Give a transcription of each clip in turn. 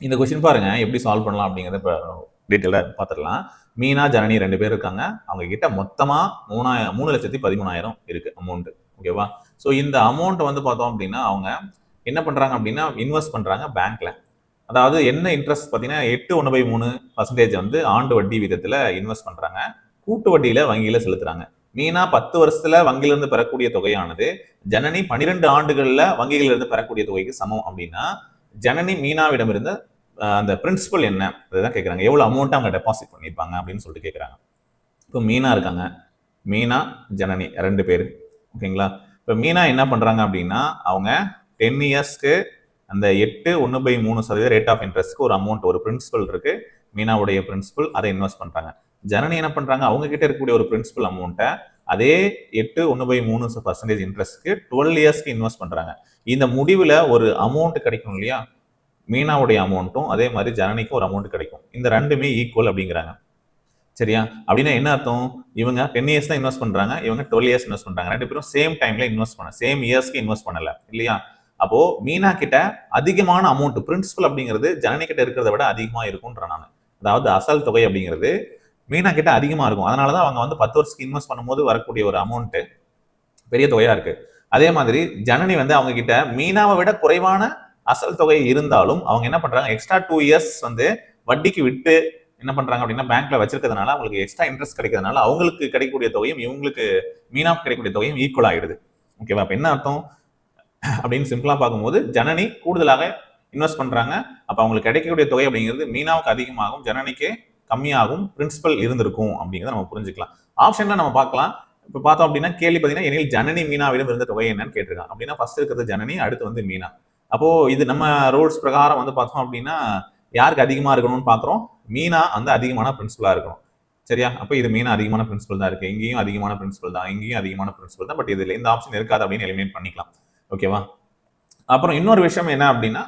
இந்த கொஸ்டின் பாருங்க எப்படி சால்வ் பண்ணலாம் அப்படிங்கிறத இப்போ டீட்டெயிலாக பார்த்துடலாம் மீனா ஜனனி ரெண்டு பேர் இருக்காங்க. அவங்க கிட்ட மொத்தமாக மூணாயிரம் மூணு லட்சத்தி பதிமூணாயிரம் இருக்கு அமௌண்ட் ஓகேவா ஸோ இந்த அமௌண்ட் வந்து பார்த்தோம் அப்படின்னா அவங்க என்ன பண்ணுறாங்க அப்படின்னா இன்வெஸ்ட் பண்ணுறாங்க பேங்க்ல அதாவது என்ன இன்ட்ரெஸ்ட் பார்த்தீங்கன்னா எட்டு ஒன்று பை மூணு பர்சன்டேஜ் வந்து ஆண்டு வட்டி விதத்தில் இன்வெஸ்ட் பண்ணுறாங்க கூட்டு வட்டியில் வங்கியில் செலுத்துறாங்க. மீனா பத்து வருஷத்துல வங்கியிலிருந்து பெறக்கூடிய தொகையானது ஜனனி பன்னிரெண்டு ஆண்டுகளில் வங்கிகளிலிருந்து பெறக்கூடிய தொகைக்கு சமம் அப்படின்னா ஜனனி மீனாவிடம் இருந்த அந்த பிரின்சிபல் என்ன? அதுதான் கேட்குறாங்க எவ்வளோ அமௌண்ட் அவங்க டெபாசிட் பண்ணியிருப்பாங்க அப்படின்னு சொல்லிட்டு கேட்குறாங்க இப்போ மீனா இருக்காங்க. மீனா ஜனனி ரெண்டு பேர். ஓகேங்களா? இப்போ மீனா என்ன பண்ணுறாங்க அப்படின்னா அவங்க டென் இயர்ஸ்க்கு அந்த எட்டு ஒன்று பை மூணு சதவீத ரேட் ஆஃப் இன்ட்ரெஸ்ட்க்கு ஒரு அமௌண்ட் ஒரு பிரின்சிபல் இருக்கு. மீனாவுடைய பிரின்சிபல் அதை இன்வெஸ்ட் பண்ணுறாங்க ஜனனி என்ன பண்ணுறாங்க அவங்க கிட்ட இருக்கக்கூடிய ஒரு பிரின்சிபல் அமௌண்ட்டை அதே எட்டு ஒன்று பை மூணு பர்சன்டேஜ் இன்ட்ரெஸ்ட்க்கு டுவெல் இயர்ஸ்க்கு இன்வெஸ்ட் பண்ணுறாங்க இந்த முடிவில் ஒரு அமௌண்ட் கிடைக்கும் இல்லையா? மீனாவுடைய அமௌண்ட்டும் அதே மாதிரி ஜனனிக்கும் ஒரு அமௌண்ட் கிடைக்கும். இந்த ரெண்டுமே ஈக்குவல் அப்படிங்கிறாங்க. சரியா? அப்படின்னா என்ன அர்த்தம்? இவங்க டென் இயர்ஸ் தான் இன்வெஸ்ட் பண்ணுறாங்க இவங்க டுவெல் இயர்ஸ் இன்வெஸ்ட் பண்ணுறாங்க ரெண்டு பேரும் சேம் டைமில் இன்வெஸ்ட் பண்ண சேம் இயர்ஸ்க்கு இன்வெஸ்ட் பண்ணல இல்லையா? அப்போ மீனா கிட்ட அதிகமான அமௌண்ட் பிரின்சிபல் அப்படிங்கிறது ஜனனி கிட்ட இருக்கிறத விட அதிகமாக இருக்கும்ன்ற நான். அதாவது அசல் தொகை அப்படிங்கிறது மீனா கிட்ட அதிகமா இருக்கும். அதனாலதான் அவங்க வந்து பத்து வருஷத்துக்கு இன்வெஸ்ட் பண்ணும்போது வரக்கூடிய ஒரு அமௌண்ட்டு பெரிய தொகையா இருக்கு. அதே மாதிரி ஜனனி வந்து அவங்க கிட்ட மீனாவை விட குறைவான அசல் தொகை இருந்தாலும் அவங்க என்ன பண்றாங்க? எக்ஸ்ட்ரா டூ இயர்ஸ் வந்து வட்டிக்கு விட்டு என்ன பண்றாங்க அப்படின்னா பேங்க்ல வச்சிருக்கிறதுனால அவங்களுக்கு எக்ஸ்ட்ரா இன்ட்ரெஸ்ட் கிடைக்கிறதுனால அவங்களுக்கு கிடைக்கக்கூடிய தொகையும் இவங்களுக்கு மீனாவுக்கு கிடைக்கக்கூடிய தொகையும் ஈக்குவல் ஆயிடுது. ஓகேவா அப்ப என்ன அர்த்தம்? அப்படின்னு சிம்பிளா பார்க்கும்போது ஜனனி கூடுதலாக இன்வெஸ்ட் பண்றாங்க. அப்ப அவங்களுக்கு கிடைக்கக்கூடிய தொகை அப்படிங்கிறது மீனாவுக்கு அதிகமாகும். ஜனனிக்கு கம்மியாகும் பிரின்சிபல் இருந்திருக்கும் அப்படிங்கிறத நம்ம புரிஞ்சுக்கலாம். ஆப்ஷன்ல நம்ம பார்க்கலாம். இப்போ பார்த்தோம் அப்படின்னா கேள்வி பார்த்தீங்கன்னா எனில் ஜனனி மீனாவிடம் இருந்த தொகை என்னன்னு கேட்டிருக்காங்க. அப்படின்னா ஃபர்ஸ்ட் இருக்கிறது ஜனனி அடுத்து வந்து மீனா. அப்போ இது நம்ம ரூல்ஸ் பிரகாரம் வந்து பார்த்தோம் அப்படின்னா யாருக்கு அதிகமாக இருக்கணும்னு பார்க்குறோம்? மீனா வந்து அதிகமான பிரின்சிபலாக இருக்கணும். சரியா? அப்போ இது மீனா அதிகமான பிரின்சிபல் தான் இருக்கு. இங்கேயும் அதிகமான பிரின்சிபல் தான். இங்கேயும் அதிகமான பிரின்சிபல் தான். பட் இதில் இந்த ஆப்ஷன் இருக்காது அப்படின்னு எலிமினேட் பண்ணிக்கலாம். ஓகேவா அப்புறம் இன்னொரு விஷயம் என்ன அப்படின்னா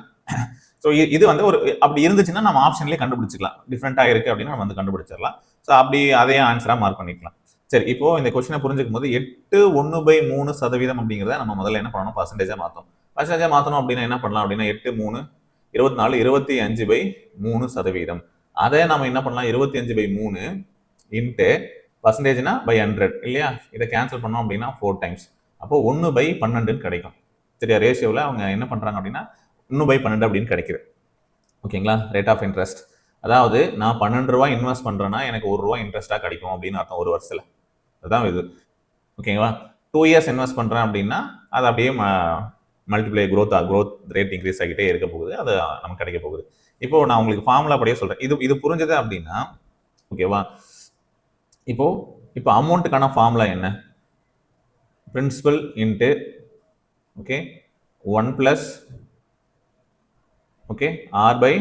ஸோ இது வந்து ஒரு அப்படி இருந்துச்சுன்னா நம்ம ஆப்ஷன்லேயே கண்டுபிடிச்சிக்கலாம். டிஃப்ரெண்ட்டாக இருக்கு அப்படின்னா நம்ம வந்து கண்டுபிடிச்சிடலாம். ஸோ அப்படி அதையே ஆன்சராக மார்க் பண்ணிக்கலாம். சரி இப்போ இந்த கொஸ்டினை புரிஞ்சுக்கும் போது எட்டு ஒன்று பை மூணு சதவீதம் அப்படிங்கிறத நம்ம முதல்ல என்ன பண்ணணும்? பர்சன்டேஜாக மாற்றணும் பர்சன்டேஜாக மாற்றணும் அப்படின்னா என்ன பண்ணலாம் அப்படின்னா எட்டு மூணு இருபத்தி நாலு இருபத்தி அஞ்சு பை மூணு சதவீதம். அதை நம்ம என்ன பண்ணலாம்? இருபத்தி அஞ்சு பை மூணு இன்ட்டு பர்சன்டேஜ்னா பை ஹண்ட்ரட் இல்லையா? இதை கேன்சல் பண்ணோம் அப்படின்னா ஃபோர் டைம்ஸ் அப்போ ஒன்று பை பன்னெண்டுன்னு கிடைக்கும். சரியா? ரேஷியோவில் அவங்க என்ன பண்ணுறாங்க அப்படின்னா இன்னும் பை பன்னெண்டு அப்படின்னு கிடைக்குது. ஓகேங்களா ரேட் ஆஃப் இன்ட்ரெஸ்ட் அதாவது நான் பன்னெண்டு ரூபா இன்வெஸ்ட் பண்ணுறேன்னா எனக்கு ஒரு ரூபா இன்ட்ரெஸ்ட்டாக கிடைக்கும் அப்படின்னு அர்த்தம் ஒரு வருஷத்தில். அதுதான் இது. ஓகேங்களா டூ இயர்ஸ் இன்வெஸ்ட் பண்ணுறேன் அப்படின்னா அது அப்படியே multiply growth growth rate increase ஆகிட்டே இருக்க போகுது. அது நமக்கு கிடைக்க போகுது. இப்போ நான் உங்களுக்கு ஃபார்முலா அப்படியே சொல்கிறேன் இது இது புரிஞ்சது அப்படின்னா ஓகேவா இப்போ இப்போ அமௌண்ட்டுக்கான ஃபார்முலா என்ன? Principal into okay one plus okay? R by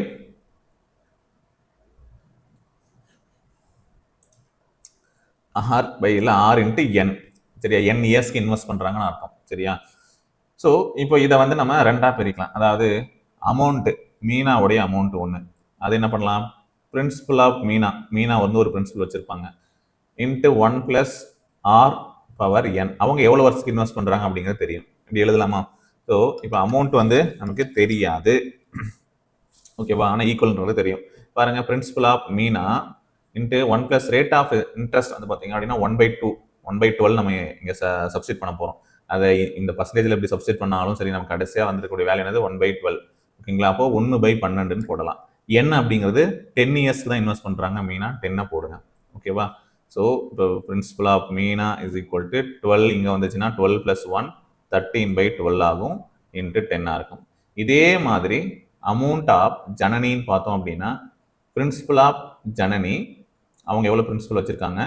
R by இல்லை ஆர் இன்ட்டு என் சரியா? என் இயர்ஸ்க்கு இன்வெஸ்ட் பண்ணுறாங்கன்னு அர்த்தம். சரியா? ஸோ இப்போ இதை வந்து நம்ம ரெண்டாக பிரிக்கலாம். அதாவது அமௌண்ட்டு மீனாவுடைய அமௌண்ட் ஒன்று அது என்ன பண்ணலாம்? Principal of Meena. மீனா வந்து ஒரு பிரின்சிபல் வச்சுருப்பாங்க. Into one plus R power N அவங்க எவ்வளோ வருஷத்துக்கு இன்வெஸ்ட் பண்ணுறாங்க அப்படிங்கிறது தெரியும். இப்படி எழுதலாமா? ஸோ இப்போ அமௌண்ட் வந்து நமக்கு தெரியாது. ஓகேவா ஆனால் ஈக்குவல்ன்றது தெரியும். பாருங்கள் principal of Meena into one plus rate of interest வந்து பார்த்தீங்க அப்படின்னா one by two one by twelve நம்ம இங்கே ச சப்ஸ்டிட் பண்ண போகிறோம் அதை இந்த பர்சன்டேஜில் எப்படி சப்ஸ்டிட் பண்ணாலும் சரி நம்ம கடைசியாக வந்துருக்கக்கூடிய வேலை என்னது? ஒன் பை டுவெல் ஓகேங்களா அப்போ ஒன்று பை பன்னெண்டுன்னு போடலாம். என்ன அப்படிங்கிறது டென் இயர்ஸ்க்கு தான் இன்வெஸ்ட் பண்ணுறாங்க மீனா டென்னை போடுங்க. ஓகேவா ஸோ இப்போ principal of Meena is equal to twelve இங்கே வந்துச்சுன்னா twelve plus one thirteen by twelve ஆகும். இன்ட்டு டென்னாக இருக்கும். இதே மாதிரி அமௌண்ட் ஆஃப் ஜனனின்னு பார்த்தோம் அப்படின்னா பிரின்சிபல் ஆஃப் ஜனனி அவங்க எவ்வளோ பிரின்சிபல் வச்சுருக்காங்க?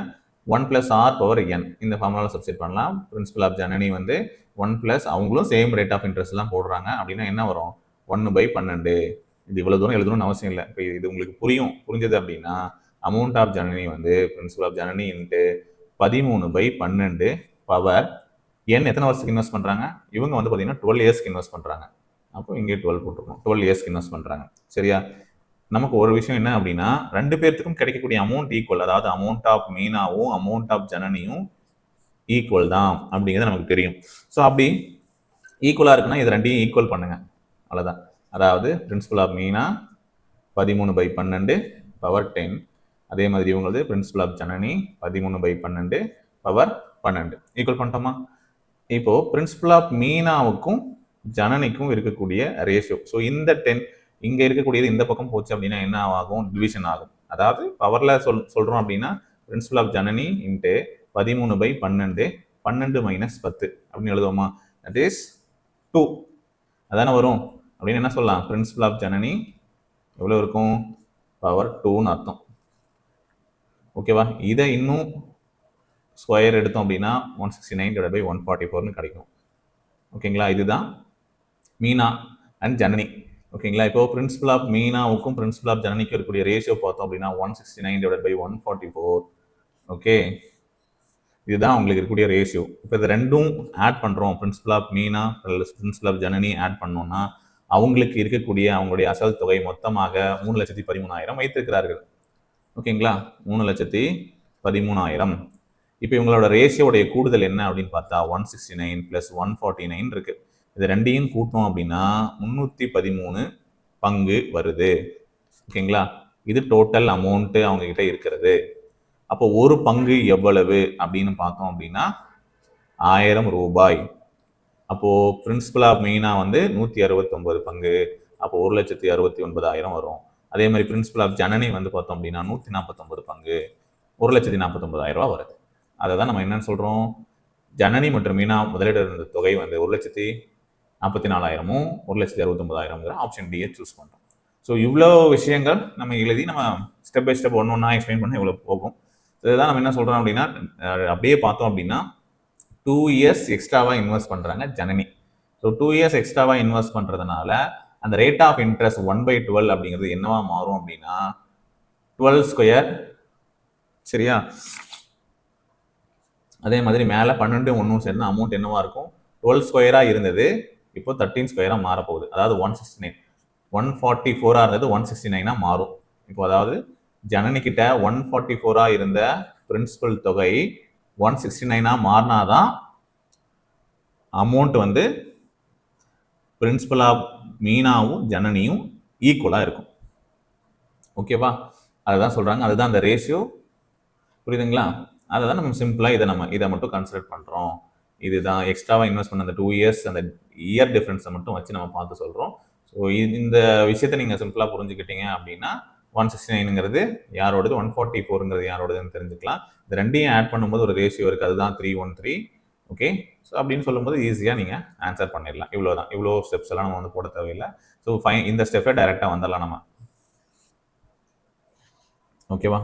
One plus R power N இந்த ஃபார்முலாவில் சப்ஸ்டிட் பண்ணலாம். பிரின்சிபல் ஆஃப் ஜனனி வந்து ஒன் ப்ளஸ் அவங்களும் சேம் ரேட் ஆஃப் இன்ட்ரெஸ்ட்லாம் போடுறாங்க. அப்படின்னா என்ன வரும்? ஒன்று பை பன்னெண்டு. இது இவ்வளோ தூரம் எழுதணும்னு அவசியம் இல்லை. இப்போ இது உங்களுக்கு புரியும். புரிஞ்சது அப்படின்னா அமௌண்ட் ஆஃப் ஜனனி வந்து பிரின்சிபல் ஆஃப் ஜனனி இன்ட்டு பதிமூணு பை பன்னெண்டு பவர் என் எத்தனை வருஷத்துக்கு இன்வெஸ்ட் பண்ணுறாங்க இவங்க வந்து பார்த்தீங்கன்னா டுவெல் இயர்ஸ்க்கு இன்வெஸ்ட் பண்ணுறாங்க அப்போ இங்கே டுவெல் போட்டிருக்கோம். டுவெல் இயர்ஸ்க்கு இன்வெஸ்ட் பண்ணுறாங்க சரியா? நமக்கு ஒரு விஷயம் என்ன அப்படின்னா ரெண்டு பேர்த்துக்கும் கிடைக்கக்கூடிய அமௌண்ட் ஈக்குவல் அதாவது அமௌண்ட் ஆஃப் மீனாவும் அமௌண்ட் ஆஃப் ஜனனியும் ஈக்குவல் தான் அப்படிங்கிறது நமக்கு தெரியும். ஸோ அப்படி ஈக்குவலாக இருக்குன்னா இது ரெண்டையும் ஈக்குவல் பண்ணுங்க. அவ்வளோதான் அதாவது பிரின்சிபல் ஆஃப் மீனா பதிமூணு பை பன்னெண்டு பவர் டென் அதே மாதிரி இவங்களது பிரின்சிபல் ஆஃப் ஜனனி பதிமூணு பை பன்னெண்டு பவர் பன்னெண்டு. ஈக்குவல் பண்ணிட்டோமா? இப்போது பிரின்சிபல் ஆஃப் மீனாவுக்கும் ஜனனிக்கும் இருக்கக்கூடிய ரேஷியோ ஸோ இந்த டென் இங்கே இருக்கக்கூடியது இந்த பக்கம் போச்சு அப்படின்னா என்ன ஆகும்? டிவிஷன் ஆகும். அதாவது பவரில் சொல் சொல்கிறோம் அப்படின்னா பிரின்சிபல் ஆஃப் ஜனனி இன்ட்டு பதிமூணு பை பன்னெண்டு பன்னெண்டு மைனஸ் பத்து அப்படின்னு எழுதுவோமா? தட் இஸ் டூ அதானே வரும். அப்படின்னு என்ன சொல்லலாம்? பிரின்சிபல் ஆஃப் ஜனனி எவ்வளோ இருக்கும்? பவர் டூன்னு அர்த்தம். ஓகேவா இதை இன்னும் ஸ்கொயர் எடுத்தோம் அப்படின்னா one sixty nine divide by one forty ஃபோர்னு கிடைக்கும். ஓகேங்களா இதுதான் மீனா அண்ட் ஜனனி. ஓகேங்களா இப்போ பிரின்சிபல் ஆஃப் மீனாவுக்கும் பிரின்சிபல் ஆஃப் ஜனனிக்கும் இருக்கக்கூடிய ரேஷியோ பார்த்தோம் அப்படின்னா one sixty nine divide by one forty four okay இதுதான் உங்களுக்கு இருக்கக்கூடிய ரேஷியோ இப்போ இது ரெண்டும் ஆட் பண்ணுறோம் principal of Meena principal of Janani add பண்ணோம்னா அவங்களுக்கு இருக்கக்கூடிய அவங்களுடைய அசல் தொகை மொத்தமாக மூணு லட்சத்தி பதிமூணாயிரம் வைத்திருக்கிறார்கள். ஓகேங்களா மூணு லட்சத்தி பதிமூணாயிரம். இப்போ இவங்களோட ரேஷியோடைய கூடுதல் என்ன அப்படின்னு பார்த்தா one sixty nine plus one forty nine இருக்குது இது ரெண்டையும் கூட்டணும் அப்படின்னா முந்நூற்றி பதிமூணு பங்கு வருது. ஓகேங்களா? இது டோட்டல் அமௌண்ட்டு அவங்கக்கிட்ட இருக்கிறது. அப்போ ஒரு பங்கு எவ்வளவு அப்படின்னு பார்த்தோம் அப்படின்னா ஆயிரம் ரூபாய். அப்போது பிரின்சிபலாக ஆஃப் மெயினா வந்து நூற்றி அறுபத்தொன்பது பங்கு அப்போ ஒரு லட்சத்தி அறுபத்தி ஒன்பதாயிரம் வரும். அதே மாதிரி பிரின்சிபல் ஆஃப் ஜனனி வந்து பார்த்தோம் அப்படின்னா நூற்றி நாற்பத்தொம்பது பங்கு ஒரு லட்சத்தி நாற்பத்தொன்பதாயிரம் ரூபா வருது. அதை தான் நம்ம என்னன்னு சொல்கிறோம் ஜனனி மற்றும் மீனா முதலீடு இருந்த தொகை வந்து ஒரு லட்சத்தி நாற்பத்தி நாலாயிரமும் ஒரு லட்சத்தி அறுபத்தொம்பதாயிரம்ங்கிற ஆப்ஷன் டியை சூஸ் பண்ணுறோம் ஸோ இவ்வளோ விஷயங்கள் நம்ம எழுதி நம்ம ஸ்டெப் பை ஸ்டெப் ஒன்று ஒன்றா எக்ஸ்பிளைன் பண்ண இவ்வளோ போகும். இதுதான் நம்ம என்ன சொல்கிறோம் அப்படின்னா அப்படியே பார்த்தோம் அப்படின்னா டூ இயர்ஸ் எக்ஸ்ட்ராவாக இன்வெஸ்ட் பண்ணுறாங்க ஜனனி. ஸோ டூ இயர்ஸ் எக்ஸ்ட்ராவாக இன்வெஸ்ட் பண்ணுறதுனால அந்த rate of interest one by twelve அப்படிங்கிறது என்னவா மாறும் அப்படின்னா டுவெல் ஸ்கொயர் சரியா? அதே மாதிரி மேலே பன்னெண்டு ஒன்றும் சேர்ந்து அமௌண்ட் என்னவா இருக்கும்? டுவெல் ஸ்கொயராக இருந்தது. இப்போ தேர்ட்டீன் ஸ்கொயராக மாறப்போகுது. அதாவது one sixty nine one forty ஃபோராக இருந்தது ஒன் சிக்ஸ்டி நைனாக மாறும். இப்போ அதாவது ஜனனிக்கிட்ட ஒன் ஃபார்ட்டி ஃபோராக இருந்த பிரின்சிபல் தொகை ஒன் சிக்ஸ்டி நைனாக மாறினாதான் அமௌண்ட் வந்து பிரின்சிபலாக மீனாவும் ஜனனியும் ஈக்குவலாக இருக்கும். ஓகேவா அதுதான் சொல்கிறாங்க அதுதான் அந்த ரேஷியோ புரியுதுங்களா? அதை தான் நம்ம சிம்பிளாக இதை நம்ம இதை மட்டும் கன்சிடர் பண்ணுறோம் இதுதான் எக்ஸ்ட்ராவாக இன்வெஸ்ட் பண்ண அந்த டூ இயர்ஸ் அந்த இயர் டிஃப்ரென்ஸை மட்டும் வச்சு நம்ம பார்த்து சொல்கிறோம் ஸோ இந்த விஷயத்தை நீங்கள் சிம்பிளாக புரிஞ்சுக்கிட்டீங்க அப்படின்னா ஒன் சிக்ஸ்டி நைனுங்கிறது யாரோடது? ஒன் ஃபார்ட்டி ஃபோருங்கிறது யாரோடதுன்னு தெரிஞ்சுக்கலாம். இந்த ரெண்டையும் ஆட் பண்ணும்போது ஒரு ரேஷியோ இருக்குது அதுதான் three one three okay so அப்படின்னு சொல்லும்போது ஈஸியாக நீங்கள் ஆன்சர் பண்ணிடலாம். இவ்வளோ தான் இவ்வளோ ஸ்டெப்ஸ் எல்லாம் நம்ம வந்து போட தேவையில்லை. ஸோ ஃபைன் இந்த ஸ்டெப்பே டைரெக்டாக வந்துடலாம் நம்ம. ஓகேவா